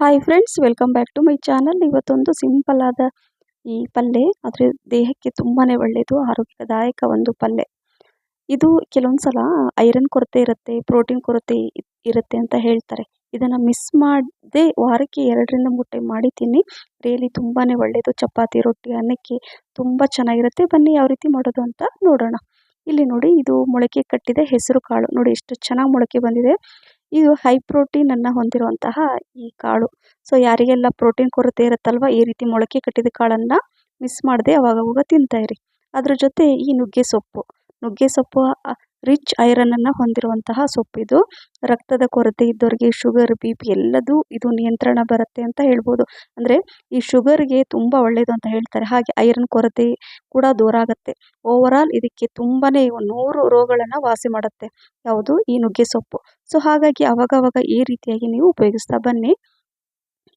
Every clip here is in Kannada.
Hi friends welcome back to my channel ಇವತ್ತೊಂದು ಸಿಂಪಲ್ ಆದ ಈ ಪಲ್ಯ ಆದರೆ ದೇಹಕ್ಕೆ ತುಂಬಾ ಒಳ್ಳೆಯದು ಆರೋಗ್ಯದಾಯಕ ಒಂದು ಪಲ್ಯ ಇದು ಕೆಲವೊಂದು ಸಲ ಐರನ್ ಕೊರತೆ ಇರುತ್ತೆ ಪ್ರೋಟೀನ್ ಕೊರತೆ ಇರುತ್ತೆ ಅಂತ ಹೇಳ್ತಾರೆ. ಇದನ್ನು ಮಿಸ್ ಮಾಡದೆ ವಾರಕ್ಕೆ ಎರಡರಿಂದ ಮೂರು ಟೈಮ್ ಮಾಡಿ ತಿನ್ನಿ ರಿಯಲಿ ತುಂಬಾ ಒಳ್ಳೆಯದು ಚಪಾತಿ, ರೊಟ್ಟಿ, ಅನ್ನಕ್ಕೆ ತುಂಬ ಚೆನ್ನಾಗಿರುತ್ತೆ. ಬನ್ನಿ ಯಾವ ರೀತಿ ಮಾಡೋದು ಅಂತ ನೋಡೋಣ. ಇಲ್ಲಿ ನೋಡಿ, ಇದು ಮೊಳಕೆ ಕಟ್ಟಿದೆ ಹೆಸರು ಕಾಳು. ನೋಡಿ, ಎಷ್ಟು ಚೆನ್ನಾಗಿ ಮೊಳಕೆ ಬಂದಿದೆ. ಇದು ಹೈ ಪ್ರೋಟೀನ್ ಅನ್ನ ಹೊಂದಿರುವಂತಹ ಈ ಕಾಳು. ಸೊ ಯಾರಿಗೆಲ್ಲ ಪ್ರೋಟೀನ್ ಕೊರತೆ ಇರುತ್ತಲ್ವ, ಈ ರೀತಿ ಮೊಳಕೆ ಕಟ್ಟಿದ ಕಾಳನ್ನ ಮಿಸ್ ಮಾಡದೆ ಅವಾಗವಾಗ ತಿಂತಾ ಇರಿ. ಅದ್ರ ಜೊತೆ ಈ ನುಗ್ಗೆ ಸೊಪ್ಪು. ನುಗ್ಗೆ ಸೊಪ್ಪು ರಿಚ್ ಐರನ್ ಅನ್ನ ಹೊಂದಿರುವಂತಹ ಸೊಪ್ಪಿದು. ರಕ್ತದ ಕೊರತೆ ಇದ್ದವರಿಗೆ ಶುಗರ್, ಬಿ ಪಿ ಎಲ್ಲದೂ ಇದು ನಿಯಂತ್ರಣ ಬರುತ್ತೆ ಅಂತ ಹೇಳ್ಬೋದು. ಅಂದರೆ ಈ ಶುಗರ್ಗೆ ತುಂಬ ಒಳ್ಳೆಯದು ಅಂತ ಹೇಳ್ತಾರೆ. ಹಾಗೆ ಐರನ್ ಕೊರತೆ ಕೂಡ ದೂರ ಆಗುತ್ತೆ. ಓವರಾಲ್ ಇದಕ್ಕೆ ತುಂಬಾನೇ ನೂರು ರೋಗಗಳನ್ನು ವಾಸಿ ಮಾಡುತ್ತೆ. ಯಾವುದು? ಈ ನುಗ್ಗೆ ಸೊಪ್ಪು. ಸೊ ಹಾಗಾಗಿ ಅವಾಗವಾಗ ಈ ರೀತಿಯಾಗಿ ನೀವು ಉಪಯೋಗಿಸ್ತಾ ಬನ್ನಿ.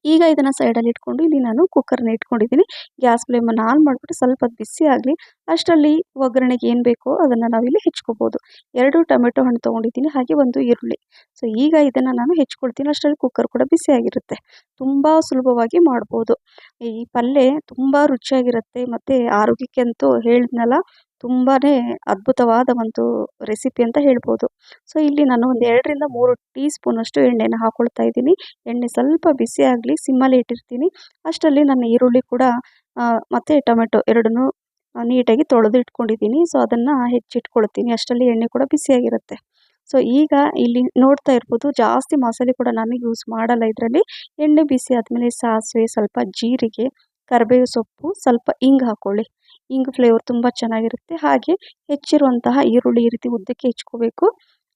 ಈಗ ಇದನ್ನು ಸೈಡಲ್ಲಿ ಇಟ್ಕೊಂಡು ಇಲ್ಲಿ ನಾನು ಕುಕ್ಕರ್ನ ಇಟ್ಕೊಂಡಿದ್ದೀನಿ. ಗ್ಯಾಸ್ ಫ್ಲೇಮನ್ನು ಆನ್ ಮಾಡಿಬಿಟ್ಟು ಸ್ವಲ್ಪ ಬಿಸಿ ಆಗಲಿ, ಅಷ್ಟರಲ್ಲಿ ಒಗ್ಗರಣೆಗೆ ಏನು ಬೇಕೋ ಅದನ್ನು ನಾವಿಲ್ಲಿ ಹೆಚ್ಕೋಬೋದು. ಎರಡು ಟೊಮೆಟೊ ಹಣ್ಣು ತೊಗೊಂಡಿದ್ದೀನಿ, ಹಾಗೆ ಒಂದು ಈರುಳ್ಳಿ. ಸೊ ಈಗ ಇದನ್ನು ನಾನು ಹೆಚ್ಕೊಳ್ತೀನಿ, ಅಷ್ಟರಲ್ಲಿ ಕುಕ್ಕರ್ ಕೂಡ ಬಿಸಿಯಾಗಿರುತ್ತೆ ತುಂಬ ಸುಲಭವಾಗಿ ಮಾಡ್ಬೋದು. ಈ ಪಲ್ಯ ತುಂಬ ರುಚಿಯಾಗಿರುತ್ತೆ, ಮತ್ತು ಆರೋಗ್ಯಕ್ಕೆ ಅಂತೂ ಹೇಳಿದ್ನಲ್ಲ ತುಂಬಾ ಅದ್ಭುತವಾದ ಒಂದು ರೆಸಿಪಿ ಅಂತ ಹೇಳ್ಬೋದು. ಸೊ, ಇಲ್ಲಿ ನಾನು ಒಂದು ಎರಡರಿಂದ ಮೂರು ಟೀ ಸ್ಪೂನಷ್ಟು ಎಣ್ಣೆನ ಹಾಕ್ಕೊಳ್ತಾ ಇದ್ದೀನಿ. ಎಣ್ಣೆ ಸ್ವಲ್ಪ ಬಿಸಿ ಆಗಲಿ, ಸಿಮ್ಮಲ್ಲಿ ಇಟ್ಟಿರ್ತೀನಿ. ಅಷ್ಟರಲ್ಲಿ ನನ್ನ ಈರುಳ್ಳಿ ಕೂಡ ಮತ್ತು ಟೊಮೆಟೊ ಎರಡನ್ನೂ ನೀಟಾಗಿ ತೊಳೆದು ಇಟ್ಕೊಂಡಿದ್ದೀನಿ. ಸೊ, ಅದನ್ನು ಹೆಚ್ಚಿಟ್ಕೊಳ್ತೀನಿ. ಅಷ್ಟರಲ್ಲಿ ಎಣ್ಣೆ ಕೂಡ ಬಿಸಿಯಾಗಿರುತ್ತೆ. ಸೊ, ಈಗ ಇಲ್ಲಿ ನೋಡ್ತಾ ಇರ್ಬೋದು, ಜಾಸ್ತಿ ಮಸಾಲೆ ಕೂಡ ನಾನು ಯೂಸ್ ಮಾಡಲ್ಲ ಇದರಲ್ಲಿ. ಎಣ್ಣೆ ಬಿಸಿ ಆದಮೇಲೆ ಸಾಸಿವೆ, ಸ್ವಲ್ಪ ಜೀರಿಗೆ ಕರಿಬೇವು ಸೊಪ್ಪು, ಸ್ವಲ್ಪ ಹಿಂಗೆ ಹಾಕ್ಕೊಳ್ಳಿ ಇಂಗು ಫ್ಲೇವರ್ ತುಂಬ ಚೆನ್ನಾಗಿರುತ್ತೆ. ಹಾಗೆ ಹೆಚ್ಚಿರುವಂತಹ ಈರುಳ್ಳಿ ಈ ರೀತಿ ಉದ್ದಕ್ಕೆ ಹೆಚ್ಕೋಬೇಕು.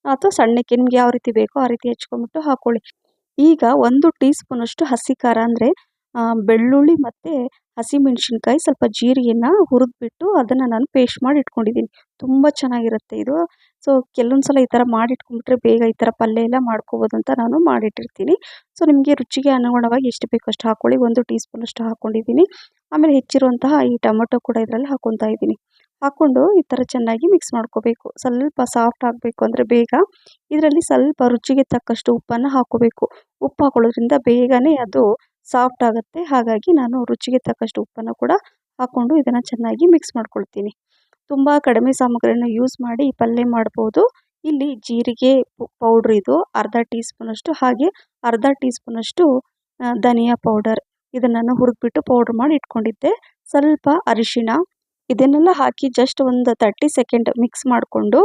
ಅಥವಾ ಸಣ್ಣಕ್ಕೆ ನಿಮ್ಗೆ ಯಾವ ರೀತಿ ಬೇಕೋ ಆ ರೀತಿ ಹೆಚ್ಕೊಂಬಿಟ್ಟು ಹಾಕೊಳ್ಳಿ. ಈಗ ಒಂದು ಟೀ ಸ್ಪೂನಷ್ಟು ಹಸಿ ಖಾರ ಅಂದರೆ ಬೆಳ್ಳುಳ್ಳಿ ಮತ್ತು ಹಸಿಮೆಣ್ಸಿನ್ಕಾಯಿ ಸ್ವಲ್ಪ ಜೀರಿಗೆನ ಹುರಿದ್ಬಿಟ್ಟು ಅದನ್ನು ನಾನು ಪೇಸ್ಟ್ ಮಾಡಿ ಇಟ್ಕೊಂಡಿದ್ದೀನಿ. ತುಂಬ ಚೆನ್ನಾಗಿರುತ್ತೆ ಇದು. ಸೊ ಕೆಲವೊಂದು ಸಲ ಈ ಥರ ಮಾಡಿಟ್ಕೊಂಡ್ಬಿಟ್ರೆ ಬೇಗ ಈ ಥರ ಪಲ್ಯ ಎಲ್ಲ ಮಾಡ್ಕೋಬೋದು ಅಂತ ನಾನು ಮಾಡಿಟ್ಟಿರ್ತೀನಿ. ಸೊ ನಿಮಗೆ ರುಚಿಗೆ ಅನುಗುಣವಾಗಿ ಎಷ್ಟು ಬೇಕೋ ಅಷ್ಟು ಹಾಕ್ಕೊಳ್ಳಿ ಒಂದು ಟೀ ಸ್ಪೂನಷ್ಟು ಹಾಕ್ಕೊಂಡಿದ್ದೀನಿ ಆಮೇಲೆ ಹೆಚ್ಚಿರುವಂತಹ ಈ ಟೊಮೊಟೊ ಕೂಡ ಇದರಲ್ಲಿ ಹಾಕ್ಕೊತಾ ಇದ್ದೀನಿ. ಹಾಕ್ಕೊಂಡು ಈ ಥರ ಚೆನ್ನಾಗಿ ಮಿಕ್ಸ್ ಮಾಡ್ಕೋಬೇಕು. ಸ್ವಲ್ಪ ಸಾಫ್ಟ್ ಆಗಬೇಕು ಅಂದರೆ ಬೇಗ. ಇದರಲ್ಲಿ ಸ್ವಲ್ಪ ರುಚಿಗೆ ತಕ್ಕಷ್ಟು ಉಪ್ಪನ್ನು ಹಾಕ್ಕೋಬೇಕು ಉಪ್ಪು ಹಾಕೊಳ್ಳೋದ್ರಿಂದ ಬೇಗನೆ ಅದು ಸಾಫ್ಟ್ ಆಗುತ್ತೆ. ಹಾಗಾಗಿ ನಾನು ರುಚಿಗೆ ತಕ್ಕಷ್ಟು ಉಪ್ಪನ್ನು ಕೂಡ ಹಾಕ್ಕೊಂಡು ಇದನ್ನು ಚೆನ್ನಾಗಿ ಮಿಕ್ಸ್ ಮಾಡ್ಕೊಳ್ತೀನಿ. ತುಂಬ ಕಡಿಮೆ ಸಾಮಗ್ರಿಯನ್ನು ಯೂಸ್ ಮಾಡಿ ಪಲ್ಯ ಮಾಡ್ಬೋದು. ಇಲ್ಲಿ ಜೀರಿಗೆ ಪೌಡ್ರ್ ಇದು, ಅರ್ಧ ಟೀ ಸ್ಪೂನಷ್ಟು ಹಾಗೆ ಅರ್ಧ ಟೀ ಸ್ಪೂನಷ್ಟು ಧನಿಯಾ ಪೌಡರ್ ಇದನ್ನು ನಾನು ಹುರಿದ್ಬಿಟ್ಟು ಪೌಡ್ರ್ ಮಾಡಿ ಇಟ್ಕೊಂಡಿದ್ದೆ. ಸ್ವಲ್ಪ ಅರಿಶಿಣ ಇದನ್ನೆಲ್ಲ ಹಾಕಿ ಜಸ್ಟ್ ಒಂದು ತರ್ಟಿ ಸೆಕೆಂಡ್ ಮಿಕ್ಸ್ ಮಾಡಿಕೊಂಡು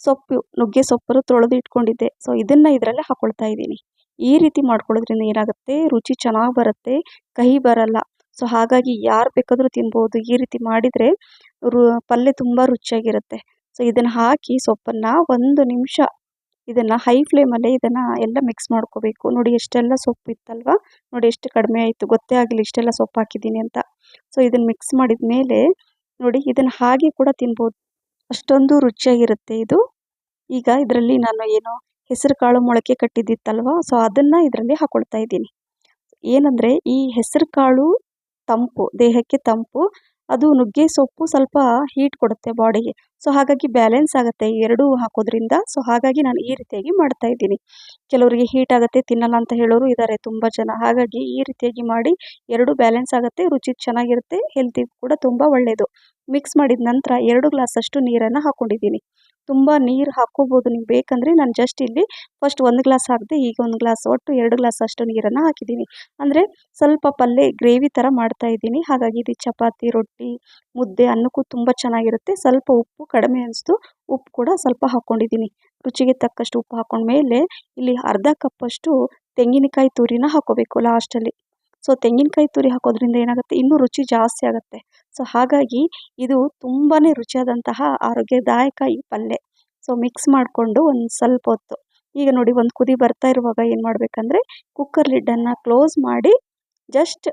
ಸೊಪ್ಪು, ನುಗ್ಗೆ ಸೊಪ್ಪನ್ನು ತೊಳೆದು ಇಟ್ಕೊಂಡಿದ್ದೆ. ಸೊ ಇದನ್ನು ಇದರಲ್ಲೇ ಹಾಕೊಳ್ತಾ ಇದ್ದೀನಿ. ಈ ರೀತಿ ಮಾಡ್ಕೊಳ್ಳೋದ್ರಿಂದ ಏನಾಗುತ್ತೆ? ರುಚಿ ಚೆನ್ನಾಗಿ ಬರುತ್ತೆ. ಕಹಿ ಬರಲ್ಲ. ಸೊ ಹಾಗಾಗಿ ಯಾರು ಬೇಕಾದರೂ ತಿನ್ಬೋದು. ಈ ರೀತಿ ಮಾಡಿದರೆ ರು ಪಲ್ಯ ತುಂಬ ರುಚಿಯಾಗಿರುತ್ತೆ. ಸೊ ಇದನ್ನು ಹಾಕಿ ಸೊಪ್ಪನ್ನು ಒಂದು ನಿಮಿಷ ಇದನ್ನು ಹೈ ಫ್ಲೇಮಲ್ಲೇ ಇದನ್ನು ಎಲ್ಲ ಮಿಕ್ಸ್ ಮಾಡ್ಕೋಬೇಕು. ನೋಡಿ ಎಷ್ಟೆಲ್ಲ ಸೊಪ್ಪು ಇತ್ತಲ್ವ? ನೋಡಿ ಎಷ್ಟು ಕಡಿಮೆ ಆಯಿತು. ಗೊತ್ತೇ ಆಗಿಲ್ಲ ಇಷ್ಟೆಲ್ಲ ಸೊಪ್ಪು ಹಾಕಿದ್ದೀನಿ ಅಂತ. ಸೊ ಇದನ್ನು ಮಿಕ್ಸ್ ಮಾಡಿದ ಮೇಲೆ ನೋಡಿ ಇದನ್ನು ಹಾಗೆ ಕೂಡ ತಿನ್ಬೋದು. ಅಷ್ಟೊಂದು ರುಚಿಯಾಗಿರುತ್ತೆ ಇದು. ಈಗ ಇದರಲ್ಲಿ ನಾನು ಏನು ಹೆಸರು ಕಾಳು ಮೊಳಕೆ ಕಟ್ಟಿದ್ದಿತ್ತಲ್ವ? ಸೊ ಅದನ್ನು ಇದರಲ್ಲಿ ಹಾಕ್ಕೊಳ್ತಾ ಇದ್ದೀನಿ. ಏನಂದರೆ ಈ ಹೆಸರು ಕಾಳು ತಂಪು, ದೇಹಕ್ಕೆ ತಂಪು ಅದು ನುಗ್ಗೆ ಸೊಪ್ಪು ಸ್ವಲ್ಪ ಹೀಟ್ ಕೊಡುತ್ತೆ ಬಾಡಿಗೆ ಸೊ ಹಾಗಾಗಿ ಬ್ಯಾಲೆನ್ಸ್ ಆಗುತ್ತೆ ಎರಡೂ ಹಾಕೋದ್ರಿಂದ. ಸೊ ಹಾಗಾಗಿ ನಾನು ಈ ರೀತಿಯಾಗಿ ಮಾಡ್ತಾ ಇದ್ದೀನಿ. ಕೆಲವರಿಗೆ ಹೀಟ್ ಆಗುತ್ತೆ, ತಿನ್ನಲ್ಲ ಅಂತ ಹೇಳೋರು ಇದ್ದಾರೆ ತುಂಬ ಜನ. ಹಾಗಾಗಿ ಈ ರೀತಿಯಾಗಿ ಮಾಡಿ ಎರಡು ಬ್ಯಾಲೆನ್ಸ್ ಆಗುತ್ತೆ, ರುಚಿ ಚೆನ್ನಾಗಿರುತ್ತೆ ಹೆಲ್ತಿಗೂ ಕೂಡ ತುಂಬ ಒಳ್ಳೆಯದು ಮಿಕ್ಸ್ ಮಾಡಿದ ನಂತರ ಎರಡು ಗ್ಲಾಸಷ್ಟು ನೀರನ್ನು ಹಾಕ್ಕೊಂಡಿದ್ದೀನಿ ತುಂಬ ನೀರು ಹಾಕ್ಕೋಬೋದು ನೀವು. ಬೇಕಂದರೆ ನಾನು ಜಸ್ಟ್ ಇಲ್ಲಿ ಫಸ್ಟ್ ಒಂದು ಗ್ಲಾಸ್ ಹಾಕಿದೆ ಈಗ ಒಂದು ಗ್ಲಾಸ್ ಒಟ್ಟು ಎರಡು ಗ್ಲಾಸ್ ಅಷ್ಟು ನೀರನ್ನು ಹಾಕಿದ್ದೀನಿ. ಅಂದರೆ ಸ್ವಲ್ಪ ಪಲ್ಯ ಗ್ರೇವಿ ಥರ ಮಾಡ್ತಾ ಇದ್ದೀನಿ. ಹಾಗಾಗಿ ಇದು ಚಪಾತಿ, ರೊಟ್ಟಿ, ಮುದ್ದೆ ಅನ್ನಕ್ಕೂ ತುಂಬ ಚೆನ್ನಾಗಿರುತ್ತೆ. ಸ್ವಲ್ಪ ಉಪ್ಪು, ಕಡಿಮೆ ಅನಿಸ್ತು ಉಪ್ಪು ಕೂಡ ಸ್ವಲ್ಪ ಹಾಕ್ಕೊಂಡಿದ್ದೀನಿ ರುಚಿಗೆ ತಕ್ಕಷ್ಟು ಉಪ್ಪು ಹಾಕ್ಕೊಂಡ್ಮೇಲೆ ಇಲ್ಲಿ ಅರ್ಧ ಕಪ್ಪಷ್ಟು ತೆಂಗಿನಕಾಯಿ ತುರಿನ ಹಾಕ್ಕೋಬೇಕು ಲಾಸ್ಟಲ್ಲಿ. ಸೊ ತೆಂಗಿನಕಾಯಿ ತುರಿ ಹಾಕೋದ್ರಿಂದ ಏನಾಗುತ್ತೆ? ಇನ್ನೂ ರುಚಿ ಜಾಸ್ತಿ ಆಗುತ್ತೆ. ಸೊ ಹಾಗಾಗಿ ಇದು ತುಂಬಾ ರುಚಿಯಾದಂತಹ ಆರೋಗ್ಯದಾಯಕ ಈ ಪಲ್ಯ ಸೊ ಮಿಕ್ಸ್ ಮಾಡಿಕೊಂಡು ಒಂದು ಸ್ವಲ್ಪ ಹೊತ್ತು. ಈಗ ನೋಡಿ, ಒಂದು ಕುದಿ ಬರ್ತಾ ಇರುವಾಗ ಏನು ಮಾಡಬೇಕಂದ್ರೆ ಕುಕ್ಕರ್ ಲಿಡ್ಡನ್ನು ಕ್ಲೋಸ್ ಮಾಡಿ ಜಸ್ಟ್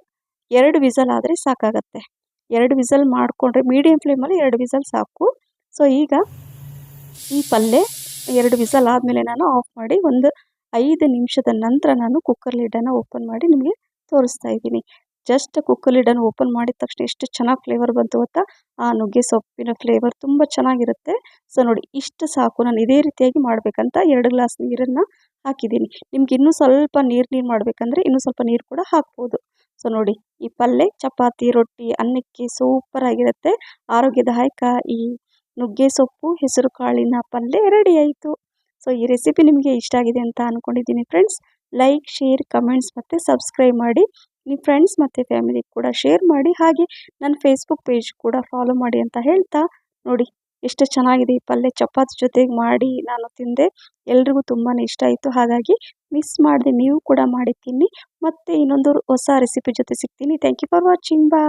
ಎರಡು ವಿಸಲ್ ಆದರೆ ಸಾಕಾಗತ್ತೆ. ಎರಡು ವಿಸಲ್ ಮಾಡಿಕೊಂಡ್ರೆ ಮೀಡಿಯಂ ಫ್ಲೇಮಲ್ಲಿ ಎರಡು ವಿಸಲ್ ಸಾಕು. ಸೊ ಈಗ ಈ ಪಲ್ಯ ಎರಡು ವಿಸಲ್ ಆದಮೇಲೆ ನಾನು ಆಫ್ ಮಾಡಿ ಒಂದು ಐದು ನಿಮಿಷದ ನಂತರ ನಾನು ಕುಕ್ಕರ್ ಲಿಡ್ಡನ್ನು ಓಪನ್ ಮಾಡಿ ನಿಮಗೆ ತೋರಿಸ್ತಾ ಇದ್ದೀನಿ. ಜಸ್ಟ್ ಕುಕ್ಕರ್ ಲಿಡನ್ನು ಓಪನ್ ಮಾಡಿದ ತಕ್ಷಣ ಎಷ್ಟು ಚೆನ್ನಾಗಿ ಫ್ಲೇವರ್ ಬಂತು ಗೊತ್ತಾ? ಆ ನುಗ್ಗೆ ಸೊಪ್ಪಿನ ಫ್ಲೇವರ್ ತುಂಬ ಚೆನ್ನಾಗಿರುತ್ತೆ. ಸೊ ನೋಡಿ, ಇಷ್ಟು ಸಾಕು. ನಾನು ಇದೇ ರೀತಿಯಾಗಿ ಮಾಡಬೇಕಂತ ಎರಡು ಗ್ಲಾಸ್ ನೀರನ್ನು ಹಾಕಿದ್ದೀನಿ. ನಿಮ್ಗೆ ಇನ್ನೂ ಸ್ವಲ್ಪ ನೀರು ನೀರು ಮಾಡಬೇಕಂದ್ರೆ ಇನ್ನೂ ಸ್ವಲ್ಪ ನೀರು ಕೂಡ ಹಾಕ್ಬೋದು. ಸೊ ನೋಡಿ, ಈ ಪಲ್ಯ ಚಪಾತಿ, ರೊಟ್ಟಿ, ಅನ್ನಕ್ಕೆ ಸೂಪರ್ ಆಗಿರುತ್ತೆ. ಆರೋಗ್ಯದಾಯಕ ಈ ನುಗ್ಗೆ ಸೊಪ್ಪು ಹೆಸರು ಕಾಳಿನ ಪಲ್ಯ ರೆಡಿ ಆಯಿತು. ಸೊ ಈ ರೆಸಿಪಿ ನಿಮಗೆ ಇಷ್ಟ ಆಗಿದೆ ಅಂತ ಅಂದ್ಕೊಂಡಿದ್ದೀನಿ ಫ್ರೆಂಡ್ಸ್ ಲೈಕ್ ಶೇರ್ ಕಮೆಂಟ್ಸ್ ಮತ್ತು ಸಬ್ಸ್ಕ್ರೈಬ್ ಮಾಡಿ. ನಿಮ್ಮ ಫ್ರೆಂಡ್ಸ್ ಮತ್ತು ಫ್ಯಾಮಿಲಿ ಕೂಡ ಶೇರ್ ಮಾಡಿ. ಹಾಗೆ ನನ್ನ ಫೇಸ್ಬುಕ್ ಪೇಜ್ ಕೂಡ ಫಾಲೋ ಮಾಡಿ ಅಂತ ಹೇಳ್ತಾ ನೋಡಿ. ಎಷ್ಟು ಚೆನ್ನಾಗಿದೆ ಈ ಪಲ್ಯ. ಚಪಾತಿ ಜೊತೆಗೆ ಮಾಡಿ ನಾನು ತಿಂದೆ. ಎಲ್ರಿಗೂ ತುಂಬಾ ಇಷ್ಟ ಆಯಿತು. ಹಾಗಾಗಿ ಮಿಸ್ ಮಾಡಿದೆ. ನೀವು ಕೂಡ ಮಾಡಿ ತಿನ್ನಿ. ಮತ್ತೆ ಇನ್ನೊಂದು ಹೊಸ ರೆಸಿಪಿ ಜೊತೆ ಸಿಗ್ತೀನಿ. ಥ್ಯಾಂಕ್ ಯು ಫಾರ್ ವಾಚಿಂಗ್ ಬಾ